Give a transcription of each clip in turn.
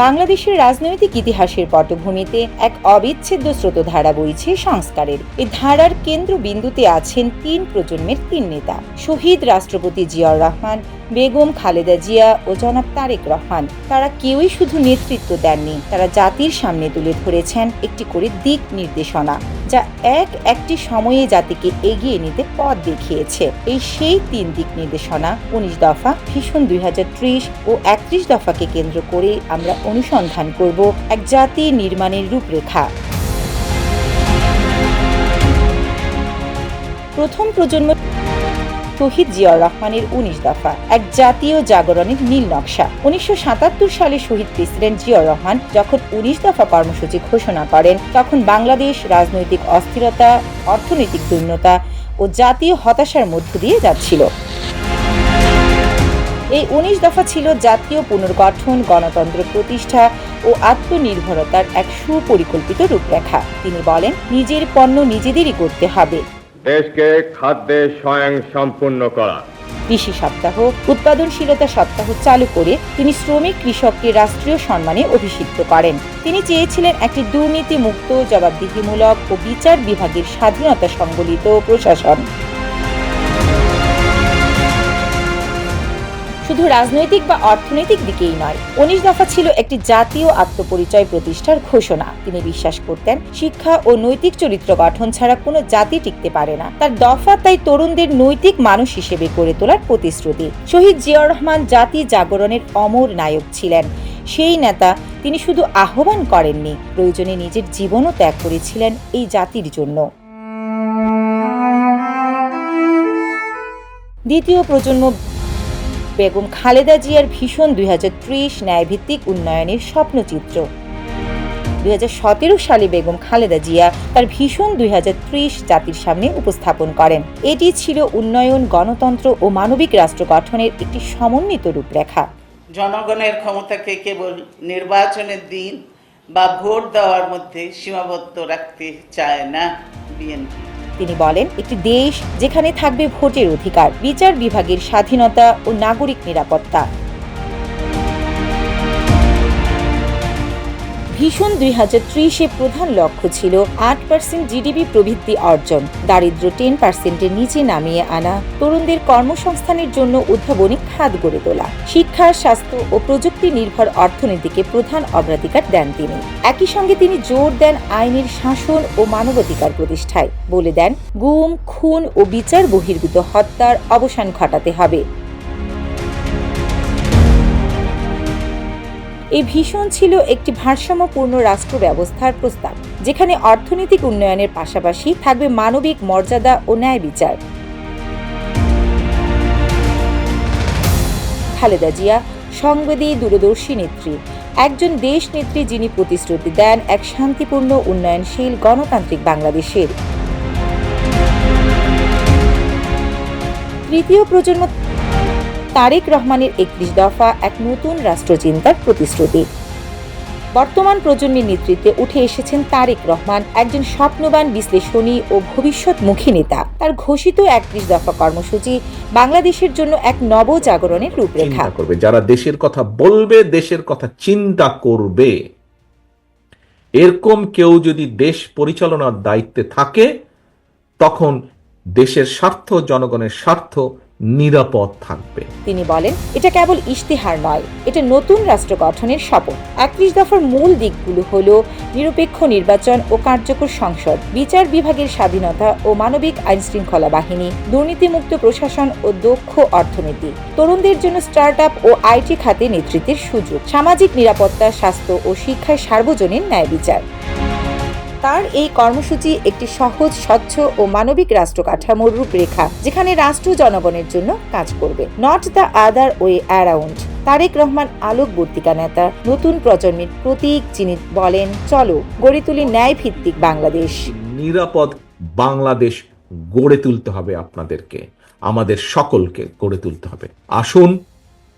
বাংলাদেশের রাজনৈতিক ইতিহাসের পটভূমিতে এক অবিচ্ছেদ্য স্রোতধারা বইছে সংস্কারের। এই ধারার কেন্দ্রবিন্দুতে আছেন তিন প্রজন্মের তিন নেতা। শহীদ রাষ্ট্রপতি জিয়াউর রহমান, বেগম খালেদা জিয়া ও জনাব তারেক রহমান। তারা কেউই শুধু নেতৃত্ব দেননি, তারা জাতির সামনে তুলে ধরেছেন একটি করে দিক নির্দেশনা। যা এক একটি সময়ে জাতিকে এগিয়ে নিতে পথ দেখিয়েছে। এই সেই তিন দিক নির্দেশনা, উনিশ দফা, ভীষণ দুই হাজার ত্রিশ ও একত্রিশ দফাকে কেন্দ্র করে আমরা অনুসন্ধান করব এক জাতি নির্মাণের রূপরেখা। প্রথম প্রজন্ম শহীদ জিয়াউর রহমানের উনিশ দফা, এক জাতীয় জাগরণের নীল নকশা। উনিশশো সাতাত্তর সালে শহীদ প্রেসিডেন্ট জিয়াউর রহমান যখন উনিশ দফা কর্মসূচি ঘোষণা করেন, তখন বাংলাদেশ রাজনৈতিক অস্থিরতা, অর্থনৈতিক দৈন্যতা ও জাতীয় হতাশার মধ্য দিয়ে যাচ্ছিল। এই উনিশ দফা ছিল জাতীয় পুনর্গঠন, গণতন্ত্র প্রতিষ্ঠা ও আত্মনির্ভরতার এক সুপরিকল্পিত রূপরেখা। তিনি বলেন, নিজের পণ্য নিজেদেরই করতে হবে। দেশকে খাদ্যে স্বয়ং সম্পূর্ণ করা। কৃষি সপ্তাহ, উৎপাদনশীলতা সপ্তাহ চালু করে তিনি শ্রমিক কৃষককে রাষ্ট্রীয় সম্মানে অভিষিক্ত করেন। তিনি চেয়েছিলেন একটি দুর্নীতি মুক্ত জবাবদিহিমূলক ও বিচার বিভাগের স্বাধীনতা সংবলিত প্রশাসন। শুধু রাজনৈতিক বা অর্থনৈতিক দিকেই নয়। উনিশ দফা ছিল একটি জাতীয় আত্মপরিচয় প্রতিষ্ঠার ঘোষণা। তিনি বিশ্বাস করতেন, শিক্ষা ও নৈতিক চরিত্র গঠন ছাড়া কোনো জাতি টিকতে পারে না। তার দফা তাই তরুণদের নৈতিক মানুষ হিসেবে গড়ে তোলার প্রতিশ্রুতি। শহীদ জিয়াউর রহমান জাতি জাগরণের অমর নায়ক ছিলেন। সেই নেতা তিনি শুধু আহ্বান করেননি, প্রয়োজনে নিজের জীবনও ত্যাগ করেছিলেন এই জাতির জন্য। দ্বিতীয় প্রজন্ম বেগম খালেদা জিয়ার ভীষণ দুই হাজার ত্রিশ ন্যায়ভিত্তিক উন্নয়নের স্বপ্নচিত্র। দুই হাজার সতেরো সালে বেগম খালেদা জিয়া তার ভীষণ দুই হাজার ত্রিশ জাতির সামনে উপস্থাপন করেন। এটি ছিল উন্নয়ন, গণতন্ত্র ও মানবিক রাষ্ট্র গঠনের একটি সমন্বিত রূপরেখা। জনগণের ক্ষমতাকে কেবল নির্বাচনের দিন বা ভোট দেওয়ার মধ্যে সীমাবদ্ধ রাখতে চায় না বিএনপি। তিনি বলেন একটি দেশ যেখানে থাকবে ভোটের অধিকার বিচার বিভাগের স্বাধীনতা ও নাগরিক নিরাপত্তা। ভীষণ দুই হাজার ত্রিশে প্রধান লক্ষ্য ছিল আট পার্সেন্ট জিডিপি প্রবৃদ্ধি অর্জন। দারিদ্র টেন পার্সেন্টের নিচে নামিয়ে আনা, তরুণদের কর্মসংস্থানের জন্য উদ্ভাবনী খাত গড়ে তোলা। শিক্ষা, স্বাস্থ্য ও প্রযুক্তি নির্ভর অর্থনীতিকে প্রধান অগ্রাধিকার দেন তিনি। একই সঙ্গে তিনি জোর দেন আইনের শাসন ও মানবাধিকার প্রতিষ্ঠায়। বলে দেন, গুম, খুন ও বিচার বহির্ভূত হত্যার অবসান ঘটাতে হবে। এই ভীষণ ছিল একটি ভারসাম্যপূর্ণ রাষ্ট্র ব্যবস্থার প্রস্তাব, যেখানে অর্থনৈতিক উন্নয়নের পাশাপাশি থাকবে মানবিক মর্যাদা ও ন্যায় বিচার। খালেদা জিয়া, সংবেদী দূরদর্শী নেত্রী, একজন দেশ নেত্রী যিনি প্রতিশ্রুতি দেন এক শান্তিপূর্ণ, উন্নয়নশীল, গণতান্ত্রিক বাংলাদেশের। তৃতীয় প্রজন্ম তারেক রহমানের একত্রিশ দফা এক নতুন রাষ্ট্রচিন্তার প্রতিশ্রুতি। বর্তমান প্রজন্মের নেতৃত্বে উঠে এসেছেন তারেক রহমান, একজন স্বপ্নবান বিশ্লেষণী ও ভবিষ্যৎমুখী নেতা। তার ঘোষিত একত্রিশ দফা কর্মসূচি বাংলাদেশের জন্য এক নবজাগরণের রূপরেখা। করবে, যারা দেশের কথা বলবে, দেশের কথা চিন্তা করবে। এরকম কেউ যদি দেশ পরিচালনার দায়িত্বে থাকে, তখন দেশের স্বার্থ, জনগণের স্বার্থ নিরাপদ থাকবে। তিনি বলেন, এটা কেবল ইশতেহার নয়, এটা নতুন রাষ্ট্র গঠনের শপথ একত্রিশ দফার মূল দিকগুলো হল নিরপেক্ষ নির্বাচন ও কার্যকর সংসদ, বিচার বিভাগের স্বাধীনতা ও মানবিক আইন শৃঙ্খলা বাহিনী, দুর্নীতিমুক্ত প্রশাসন ও দক্ষ অর্থনীতি, তরুণদের জন্য স্টার্ট আপ ও আইটি খাতে নেতৃত্বের সুযোগ, সামাজিক নিরাপত্তা, স্বাস্থ্য ও শিক্ষায় সার্বজনীন ন্যায় বিচার। তার এই কর্মসূচি একটি সহজ স্বচ্ছ ও মানবিক রাষ্ট্র কাঠামোর রূপরেখা যেখানে রাষ্ট্র জনগণের জন্য কাজ করবে। Not the other way around Tarek Rahman আলোক আলোকবর্তিকা নেতা নতুন প্রজন্মের প্রতীক যিনি বলেন চলো গড়ে তুলি ন্যায় ভিত্তিক বাংলাদেশ। নিরাপদ বাংলাদেশ গড়ে তুলতে হবে আপনাদেরকে আমাদের সকলকে গড়ে তুলতে হবে। আসুন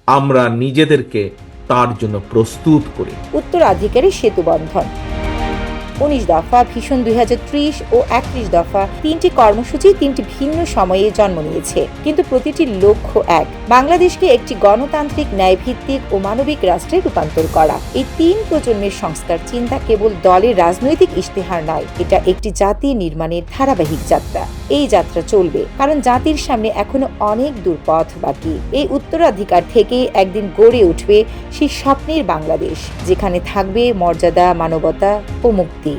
আমরা নিজেদেরকে তার জন্য প্রস্তুত করি। উত্তরাধিকারী সেতু বন্ধন। উনিশ দফা, ভীষণ দুই হাজার ত্রিশ ও একত্রিশ দফা তিনটি কর্মসূচি, তিনটি ভিন্ন সময়ে জন্ম নিয়েছে, কিন্তু প্রতিটি লক্ষ্য এক। বাংলাদেশকে একটি গণতান্ত্রিক ন্যায়ভিত্তিক ও মানবিক রাষ্ট্রে রূপান্তর করা। এই তিন প্রজন্মের সংস্কার চিন্তা কেবল দলের রাজনৈতিক ইশতেহার নয়, এটা একটি জাতি নির্মাণের ধারাবাহিক যাত্রা। এই যাত্রা চলবে। কারণ জাতির সামনে এখনও অনেক দূর পথ বাকি। এই উত্তরাধিকার থেকে একদিন গড়ে উঠবে সেই স্বপ্নের বাংলাদেশ, যেখানে থাকবে মর্যাদা, মানবতা ও মুক্তি।